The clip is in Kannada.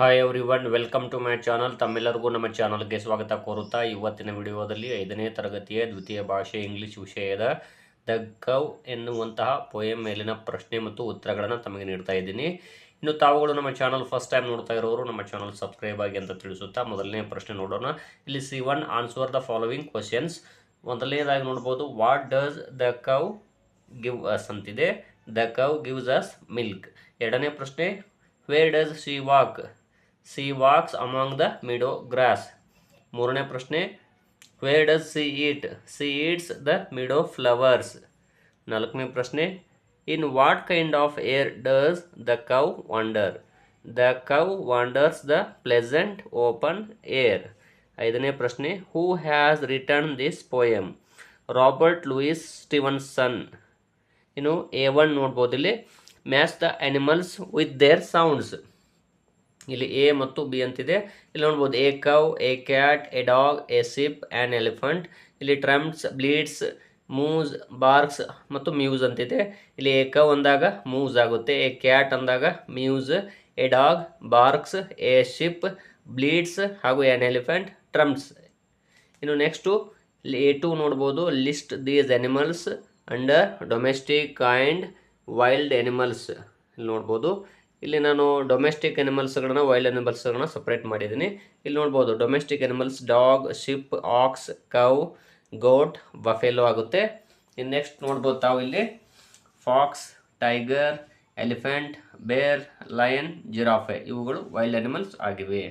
Hi everyone welcome to my channel ತಮ್ಮೆಲ್ಲರಿಗೂ ನಮ್ಮ ಚಾನಲ್ಗೆ ಸ್ವಾಗತ ಕೋರುತ್ತಾ ಇವತ್ತಿನ ವಿಡಿಯೋದಲ್ಲಿ ಐದನೇ ತರಗತಿಯ ದ್ವಿತೀಯ ಭಾಷೆ ಇಂಗ್ಲಿಷ್ ವಿಷಯದ ದ ಕವ್ ಎನ್ನುವಂತಹ ಪೋಯಂ ಮೇಲಿನ ಪ್ರಶ್ನೆ ಮತ್ತು ಉತ್ತರಗಳನ್ನು ತಮಗೆ ನೀಡ್ತಾ ಇದ್ದೀನಿ. ಇನ್ನು ತಾವುಗಳು ನಮ್ಮ ಚಾನಲ್ ಫಸ್ಟ್ ಟೈಮ್ ನೋಡ್ತಾ ಇರೋರು, ನಮ್ಮ ಚಾನಲ್ ಸಬ್ಸ್ಕ್ರೈಬ್ ಆಗಿ ಅಂತ ತಿಳಿಸುತ್ತಾ ಮೊದಲನೇ ಪ್ರಶ್ನೆ ನೋಡೋಣ. ಇಲ್ಲಿ C one answer the following questions ಮೊದಲನೇದಾಗಿ ನೋಡ್ಬೋದು what does the cow give us ಅಂತಿದೆ. The cow gives us milk ಎರಡನೇ ಪ್ರಶ್ನೆ where does she walk she walks among the meadow grass ಮೂರನೇ ಪ್ರಶ್ನೆ where does she eat she eats the meadow flowers ನಾಲ್ಕನೇ ಪ್ರಶ್ನೆ in what kind of air does the cow wander the cow wanders the pleasant open air ಐದನೇ ಪ್ರಶ್ನೆ who has written this poem Robert Louis Stevenson ಇನ್ನು ಎ ಒನ್ ನೋಡ್ಬೋದು ಇಲ್ಲಿ. Match the animals with their sounds ಇಲ್ಲಿ ಎ ಮತ್ತು ಬಿ ಅಂತಿದೆ. ಇಲ್ಲಿ ನೋಡ್ಬೋದು A cow A cat A dog A sheep an elephant ಇಲ್ಲಿ ಟ್ರಂಪ್ಸ್ ಬ್ಲೀಡ್ಸ್ ಮೂಸ್ ಬಾರ್ಕ್ಸ್ ಮತ್ತು ಮ್ಯೂಸ್ ಅಂತಿದೆ. ಇಲ್ಲಿ ಎ ಕವ್ ಅಂದಾಗ ಮೂಸ್ ಆಗುತ್ತೆ. ಎ ಕ್ಯಾಟ್ ಅಂದಾಗ mews a dog barks a sheep bleats ಹಾಗೂ ಆ್ಯನ್ ಎಲಿಫೆಂಟ್ ಟ್ರಂಪ್ಸ್ ಇನ್ನು ನೆಕ್ಸ್ಟು ಎ ಟು ನೋಡ್ಬೋದು. List these animals under domestic and wild animals ಇಲ್ಲಿ ನೋಡ್ಬೋದು. ಇಲ್ಲಿ ನಾನು ಡೊಮೆಸ್ಟಿಕ್ ಅನಿಮಲ್ಸ್ಗಳನ್ನ ವೈಲ್ಡ್ ಅನಿಮಲ್ಸ್ಗಳನ್ನ ಸಪ್ರೇಟ್ ಮಾಡಿದ್ದೀನಿ. ಇಲ್ಲಿ ನೋಡ್ಬೋದು domestic animals dog sheep ox cow goat buffalo ಆಗುತ್ತೆ. ಇನ್ನು ನೆಕ್ಸ್ಟ್ ನೋಡ್ಬೋದು ತಾವು ಇಲ್ಲಿ. Fox tiger elephant bear lion giraffe ಇವುಗಳು ವೈಲ್ಡ್ ಅನಿಮಲ್ಸ್ ಆಗಿವೆ.